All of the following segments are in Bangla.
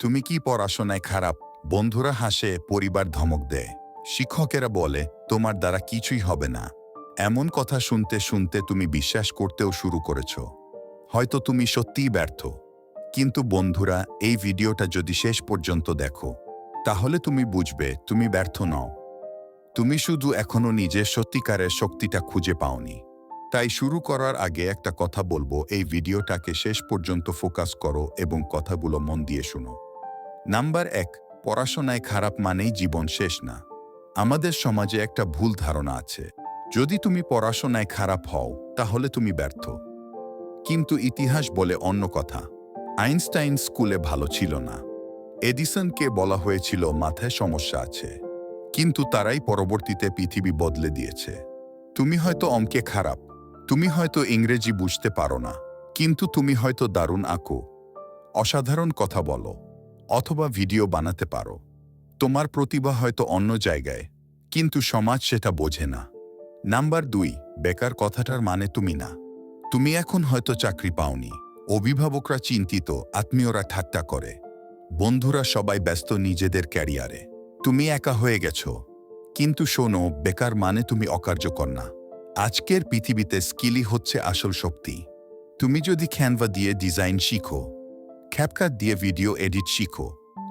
তুমি কি পড়াশোনায় খারাপ? বন্ধুরা হাসে, পরিবার ধমক দেয়। শিক্ষকেরা বলে, তোমার দ্বারা কিছুই হবে না। এমন কথা শুনতে শুনতে তুমি বিশ্বাস করতেও শুরু করেছ। হয়তো তুমি সত্যিই ব্যর্থ। কিন্তু বন্ধুরা, এই ভিডিওটা যদি শেষ পর্যন্ত দেখো, তাহলে তুমি বুঝবে, তুমি ব্যর্থ নও। তুমি শুধু এখনও নিজের সত্যিকারের শক্তিটা খুঁজে পাওনি। তাই শুরু করার আগে একটা কথা বলব, এই ভিডিওটাকে শেষ পর্যন্ত ফোকাস করো এবং কথাগুলো মন দিয়ে শুনো। নাম্বার এক, পড়াশোনায় খারাপ মানেই জীবন শেষ না। আমাদের সমাজে একটা ভুল ধারণা আছে, যদি তুমি পড়াশোনায় খারাপ হও, তাহলে তুমি ব্যর্থ। কিন্তু ইতিহাস বলে অন্য কথা, আইনস্টাইন স্কুলে ভালো ছিল না। এডিসনকে বলা হয়েছিল, মাথায় সমস্যা আছে। কিন্তু তারাই পরবর্তীতে পৃথিবী বদলে দিয়েছে। তুমি হয়তো অঙ্কে খারাপ, তুমি হয়তো ইংরেজি বুঝতে পারো না, কিন্তু তুমি হয়তো দারুণ আঁকো। অসাধারণ কথা বলো। অথবা ভিডিও বানাতে পারো। তোমার প্রতিভা হয়তো অন্য জায়গায়, কিন্তু সমাজ সেটা বোঝে না। নাম্বার দুই, বেকার কথাটার মানে তুমি না। তুমি এখন হয়তো চাকরি পাওনি। অভিভাবকরা চিন্তিত, আত্মীয়রা ঠাট্টা করে। বন্ধুরা সবাই ব্যস্ত নিজেদের ক্যারিয়ারে। তুমি একা হয়ে গেছো। কিন্তু শোনো, বেকার মানে তুমি অকার্যকর না। আজকের পৃথিবীতে স্কিলই হচ্ছে আসল শক্তি। তুমি যদি খ্যানভা দিয়ে ডিজাইন শিখো ক্যাপকাট দিয়ে ভিডিও এডিট শিখো,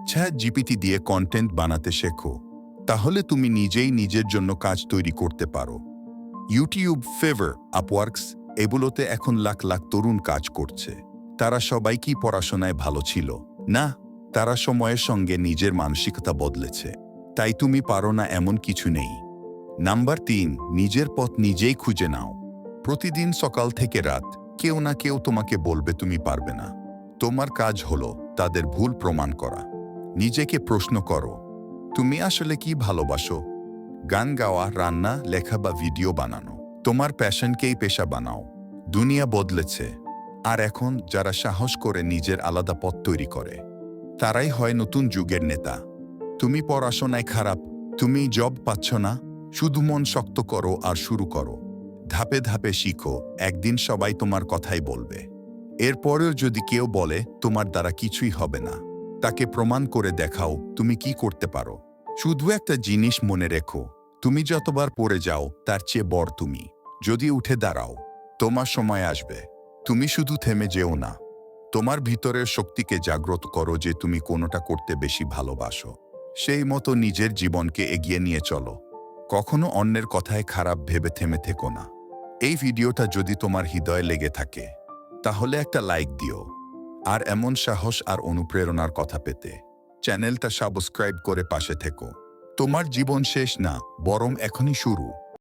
চ্যাট জিপিটি দিয়ে কন্টেন্ট বানাতে শেখো, তাহলে তুমি নিজেই নিজের জন্য কাজ তৈরি করতে পারো। ইউটিউব ফেভার আপওয়ার্কস এগুলোতে এখন লাখ লাখ তরুণ কাজ করছে। তারা সবাই কি পড়াশোনায় ভালো ছিল? না, তারা সময়ের সঙ্গে নিজের মানসিকতা বদলেছে। তাই তুমি পারো না এমন কিছু নেই। নাম্বার তিন, নিজের পথ নিজেই খুঁজে নাও। প্রতিদিন সকাল থেকে রাত, কেউ না কেউ তোমাকে বলবে তুমি পারবে না। তোমার কাজ হলো তাদের ভুল প্রমাণ করা। নিজেকে প্রশ্ন করো, তুমি আসলে কি ভালোবাসো? গান গাওয়া, রান্না, লেখা বা ভিডিও বানানো, তোমার প্যাশনকেই পেশা বানাও। দুনিয়া বদলেছে, আর এখন যারা সাহস করে নিজের আলাদা পথ তৈরি করে, তারাই হয় নতুন যুগের নেতা। তুমি পড়াশোনায় খারাপ, তুমি জব পাচ্ছ না, শুধু মন শক্ত করো আর শুরু করো। ধাপে ধাপে শিখো, একদিন সবাই তোমার কথাই বলবে। এরপরেও যদি কেউ বলে, তোমার দ্বারা কিছুই হবে না। তাকে প্রমাণ করে দেখাও, তুমি কি করতে পারো? শুধু একটা জিনিস মনে রেখো, তুমি যতবার পড়ে যাও, তার চেয়ে বড় তুমি। যদি উঠে দাঁড়াও, তোমার সময় আসবে। তুমি শুধু থেমে যেও না। তোমার ভিতরের শক্তিকে জাগ্রত করো যে তুমি কোনোটা করতে বেশি ভালোবাসো। সেই মতো নিজের জীবনকে এগিয়ে নিয়ে চলো। কখনো অন্যের কথায় খারাপ ভেবে থেমে থেকো না। এই ভিডিওটা যদি তোমার হৃদয়ে লেগে থাকে তাহলে একটা লাইক দিও। আর এমন সাহস আর অনুপ্রেরণার কথা পেতে। চ্যানেলটা সাবস্ক্রাইব করে পাশে থেকো। তোমার জীবন শেষ না, বরং এখনই শুরু।